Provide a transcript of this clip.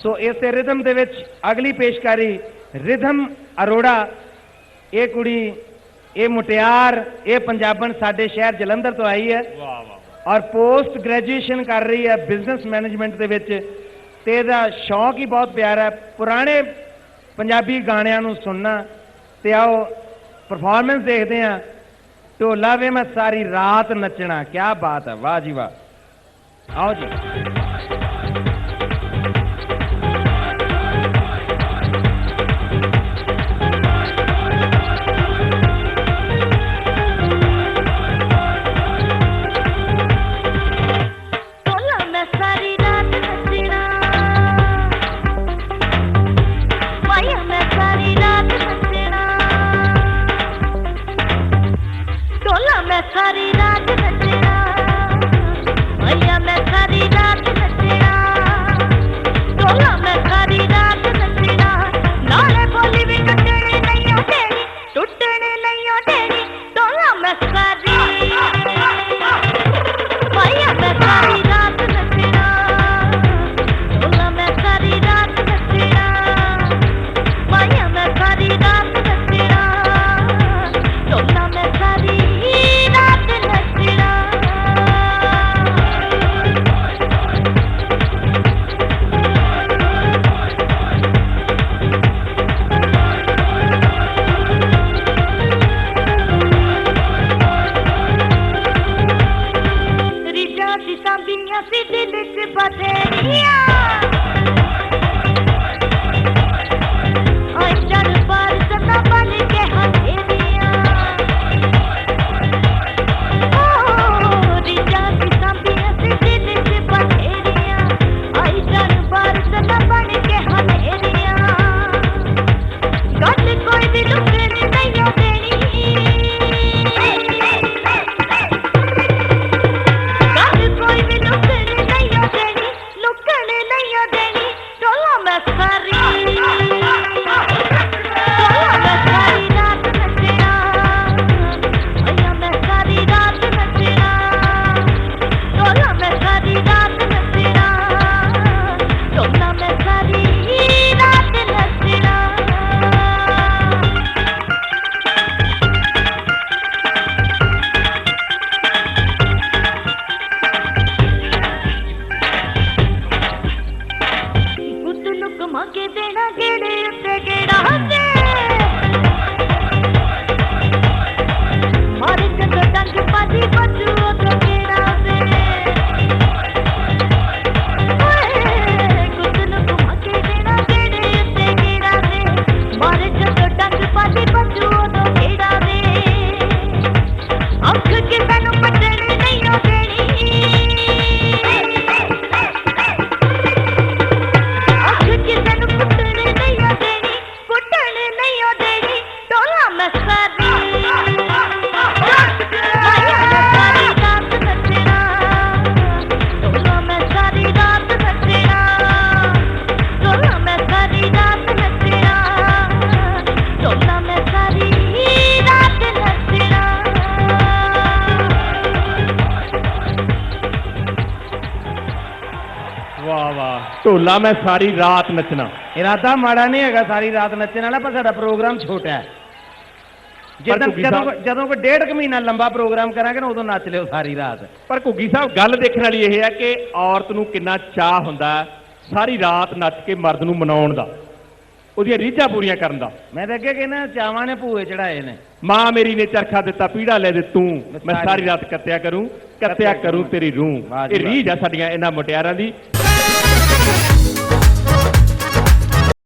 ਸੋ ਇਸੇ ਰਿਦਮ ਦੇ ਵਿੱਚ ਅਗਲੀ ਪੇਸ਼ਕਾਰੀ ਰਿਦਮ ਅਰੋੜਾ ਇਹ ਕੁੜੀ ਇਹ ਮੁਟਿਆਰ ਇਹ ਪੰਜਾਬਣ ਸਾਡੇ ਸ਼ਹਿਰ ਜਲੰਧਰ ਤੋਂ ਆਈ ਹੈ। ਵਾਹ ਵਾਹ ਔਰ ਪੋਸਟ ਗ੍ਰੈਜੂਏਸ਼ਨ ਕਰ ਰਹੀ ਹੈ ਬਿਜ਼ਨਸ ਮੈਨੇਜਮੈਂਟ ਦੇ ਵਿੱਚ ਤੇ ਇਹਦਾ ਸ਼ੌਕ ਹੀ ਬਹੁਤ ਪਿਆਰਾ ਹੈ। ਪੁਰਾਣੇ ਪੰਜਾਬੀ ਗਾਣਿਆਂ ਨੂੰ ਸੁਣਨਾ ਤੇ ਆਓ ਪਰਫਾਰਮੈਂਸ ਦੇਖਦੇ ਹਾਂ। ਢੋਲਾ ਵੇ ਮੈਂ ਸਾਰੀ ਰਾਤ ਨੱਚਣਾ ਕੀ ਬਾਤ ਹੈ ਵਾਹ ਜੀ ਵਾਹ। ਆਓ ਜੀ। ਢੋਲਾ ਮੈਂ ਸਾਰੀ ਰਾਤ ਨੱਚਣਾ। ਇਰਾਦਾ ਮਾੜਾ ਨਹੀਂ ਹੈਗਾ ਸਾਰੀ ਰਾਤ ਨੱਚਣ ਵਾਲਾ ਪਰ ਸਾਡਾ ਪ੍ਰੋਗਰਾਮ ਛੋਟਾ ਹੈ। ਜਦੋਂ ਘੁੱਗੀ ਜਦੋਂ ਸਾਹਿਬ- ਜਦੋਂ ਕੋਈ ਡੇਢ ਕੁ ਮਹੀਨਾ ਲੰਬਾ ਪ੍ਰੋਗਰਾਮ ਕਰਾਂਗੇ ਨਾ ਉਦੋਂ ਨੱਚ ਲਿਓ ਸਾਰੀ ਰਾਤ। ਪਰ ਘੁੱਗੀ ਸਾਹਿਬ ਗੱਲ ਦੇਖਣ ਵਾਲੀ ਇਹ ਹੈ ਕਿ ਔਰਤ ਨੂੰ ਕਿੰਨਾ ਚਾਹ ਹੁੰਦਾ ਹੈ ਸਾਰੀ ਰਾਤ ਨੱਚ ਕੇ ਮਰਦ ਨੂੰ ਮਨਾਉਣ ਦਾ ਉਹਦੀਆਂ ਰੀਝਾਂ ਪੂਰੀਆਂ ਕਰਨ ਦਾ। ਮੈਂ ਤਾਂ ਅੱਗੇ ਕਹਿੰਦਾ ਚਾਵਾਂ ਨੇ ਭੂਏ ਚੜਾਏ ਨੇ। ਮਾਂ ਮੇਰੀ ਨੇ ਚਰਖਾ ਦਿੱਤਾ ਪੀੜਾ ਲੈ ਦੇ ਤੂੰ। ਮੈਂ ਸਾਰੀ ਰਾਤ ਕੱਤਿਆ ਕਰੂੰ ਕੱਤਿਆ ਕਰੂੰ ਤੇਰੀ ਰੂਹ। ਵਾਹ ਜੀ ਇਹ ਵਾਹ। ਰੀਝ ਆ ਸਾਡੀਆਂ ਇਹਨਾਂ ਮੁਟਿਆਰਾਂ ਦੀ।